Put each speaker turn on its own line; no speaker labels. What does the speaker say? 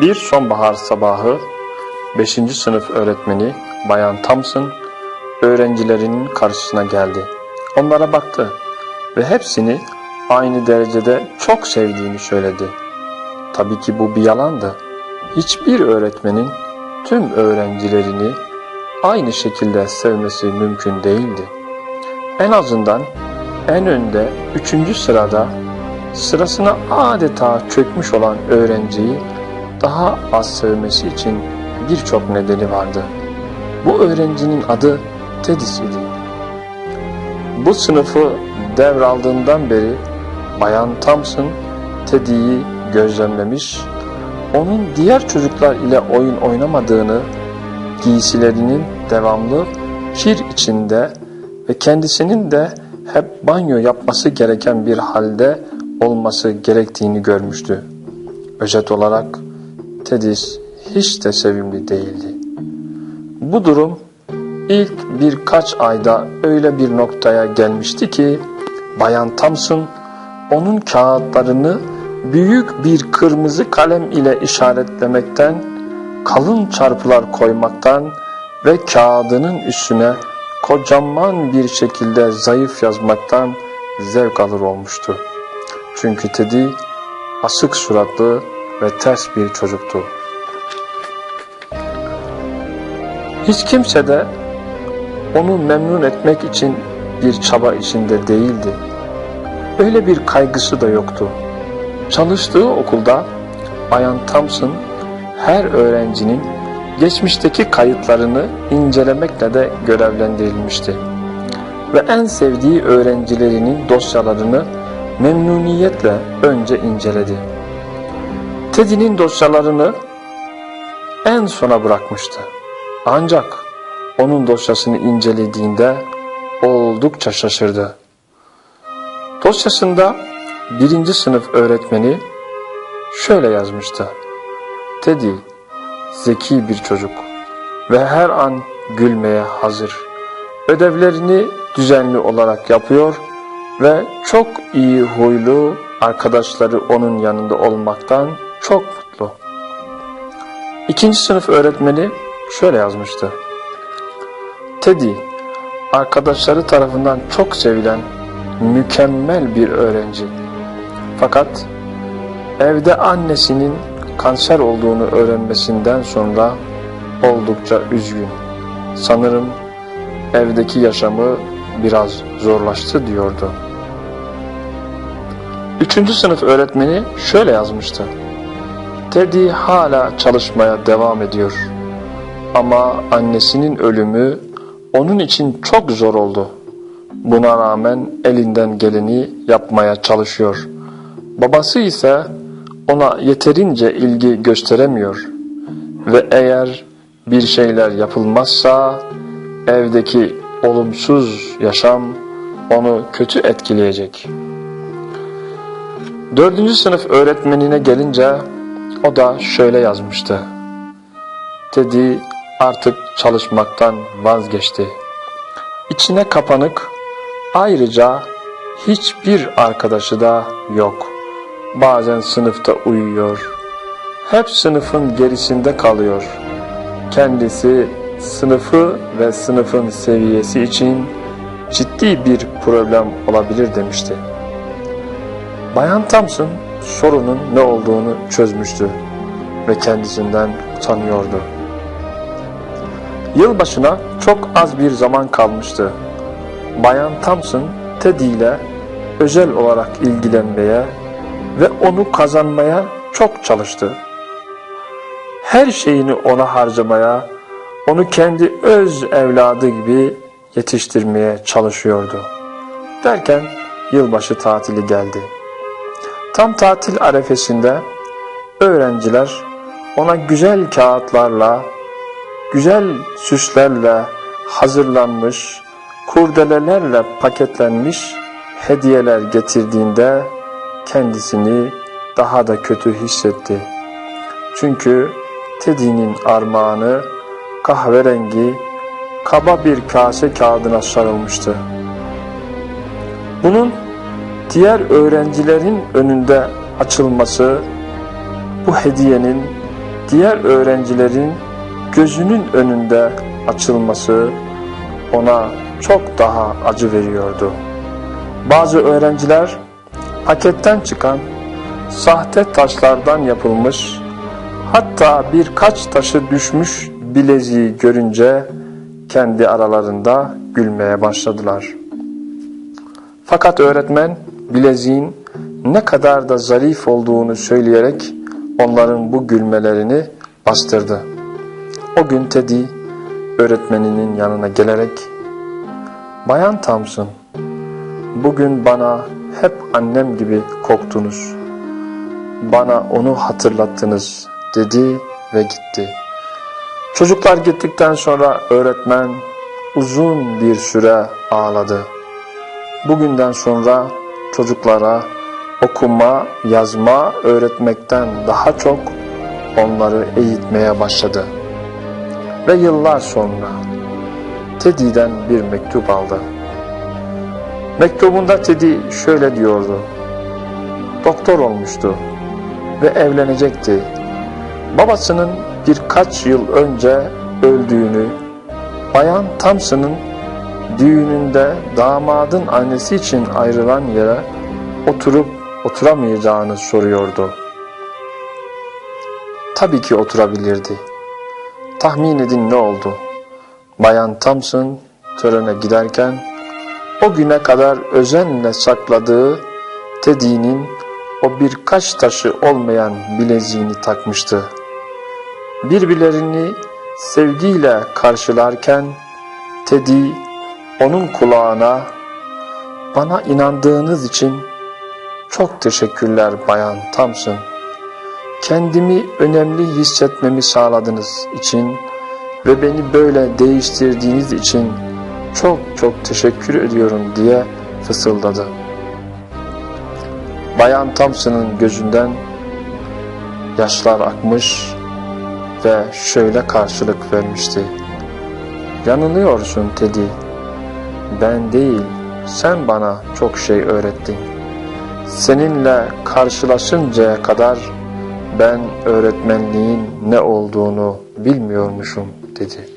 Bir sonbahar sabahı 5. sınıf öğretmeni Bayan Thompson öğrencilerinin karşısına geldi. Onlara baktı ve hepsini aynı derecede çok sevdiğini söyledi. Tabii ki bu bir yalandı. Hiçbir öğretmenin tüm öğrencilerini aynı şekilde sevmesi mümkün değildi. En azından en önde üçüncü sırada sırasına adeta çökmüş olan öğrenciyi daha az sevmesi için birçok nedeni vardı. Bu öğrencinin adı Tedis idi. Bu sınıfı devraldığından beri Bayan Thompson Teddy'yi gözlemlemiş, onun diğer çocuklar ile oyun oynamadığını, giysilerinin devamlı kir içinde ve kendisinin de hep banyo yapması gereken bir halde olması gerektiğini görmüştü. Özet olarak Tedis hiç de sevimli değildi. Bu durum ilk birkaç ayda öyle bir noktaya gelmişti ki Bayan Thompson onun kağıtlarını büyük bir kırmızı kalem ile işaretlemekten, kalın çarpılar koymaktan ve kağıdının üstüne kocaman bir şekilde zayıf yazmaktan zevk alır olmuştu. Çünkü Teddy asık suratlı ve ters bir çocuktu. Hiç kimse de onu memnun etmek için bir çaba içinde değildi. Öyle bir kaygısı da yoktu. Çalıştığı okulda Bayan Thompson her öğrencinin geçmişteki kayıtlarını incelemekle de görevlendirilmişti. Ve en sevdiği öğrencilerinin dosyalarını memnuniyetle önce inceledi. Teddy'nin dosyalarını en sona bırakmıştı. Ancak onun dosyasını incelediğinde oldukça şaşırdı. Dosyasında birinci sınıf öğretmeni şöyle yazmıştı. Teddy zeki bir çocuk ve her an gülmeye hazır. Ödevlerini düzenli olarak yapıyor ve çok iyi huylu arkadaşları onun yanında olmaktan çok mutlu. İkinci sınıf öğretmeni şöyle yazmıştı. Teddy, arkadaşları tarafından çok sevilen mükemmel bir öğrenci. Fakat evde annesinin kanser olduğunu öğrenmesinden sonra oldukça üzgün. Sanırım evdeki yaşamı biraz zorlaştı diyordu. Üçüncü sınıf öğretmeni şöyle yazmıştı. Teddy hala çalışmaya devam ediyor. Ama annesinin ölümü onun için çok zor oldu. Buna rağmen elinden geleni yapmaya çalışıyor. Babası ise ona yeterince ilgi gösteremiyor. Ve eğer bir şeyler yapılmazsa evdeki olumsuz yaşam onu kötü etkileyecek. Dördüncü sınıf öğretmenine gelince o da şöyle yazmıştı. Teddy artık çalışmaktan vazgeçti. İçine kapanık, ayrıca hiçbir arkadaşı da yok. Bazen sınıfta uyuyor. Hep sınıfın gerisinde kalıyor. Kendisi sınıfı ve sınıfın seviyesi için ciddi bir problem olabilir demişti. Bayan Thompson sorunun ne olduğunu çözmüştü ve kendisinden utanıyordu. Yılbaşına çok az bir zaman kalmıştı. Bayan Thompson Teddy ile özel olarak ilgilenmeye ve onu kazanmaya çok çalıştı. Her şeyini ona harcamaya, onu kendi öz evladı gibi yetiştirmeye çalışıyordu. Derken yılbaşı tatili geldi. Tam tatil arefesinde öğrenciler ona güzel kağıtlarla, güzel süslerle hazırlanmış, kurdelelerle paketlenmiş hediyeler getirdiğinde kendisini daha da kötü hissetti. Çünkü Teddy'nin armağanı kahverengi kaba bir kase kağıdına sarılmıştı. Bunun diğer öğrencilerin önünde açılması bu hediyenin diğer öğrencilerin gözünün önünde açılması ona çok daha acı veriyordu. Bazı öğrenciler paketten çıkan sahte taşlardan yapılmış hatta birkaç taşı düşmüş bileziği görünce kendi aralarında gülmeye başladılar. Fakat öğretmen bileziğin ne kadar da zarif olduğunu söyleyerek onların bu gülmelerini bastırdı. O gün Teddy öğretmeninin yanına gelerek Bayan Thompson, bugün bana hep annem gibi koktunuz. Bana onu hatırlattınız dedi ve gitti. Çocuklar gittikten sonra öğretmen uzun bir süre ağladı. Bugünden sonra çocuklara okuma, yazma öğretmekten daha çok onları eğitmeye başladı. Ve yıllar sonra Teddy'den bir mektup aldı. Mektubunda Teddy şöyle diyordu. Doktor olmuştu ve evlenecekti. Babasının birkaç yıl önce öldüğünü, Bayan Thompson'ın düğününde damadın annesi için ayrılan yere oturup oturamayacağını soruyordu. Tabii ki oturabilirdi. Tahmin edin ne oldu? Bayan Thompson törene giderken o güne kadar özenle sakladığı Teddy'nin o birkaç taşı olmayan bileziğini takmıştı. Birbirlerini sevgiyle karşılarken Teddy onun kulağına bana inandığınız için çok teşekkürler Bayan Thompson. Kendimi önemli hissetmemi sağladığınız için ve beni böyle değiştirdiğiniz için çok çok teşekkür ediyorum diye fısıldadı. Bayan Thompson'ın gözünden yaşlar akmış ve şöyle karşılık vermişti. Yanılıyorsun Teddy. Ben değil, sen bana çok şey öğrettin. Seninle karşılaşıncaya kadar ben öğretmenliğin ne olduğunu bilmiyormuşum dedi.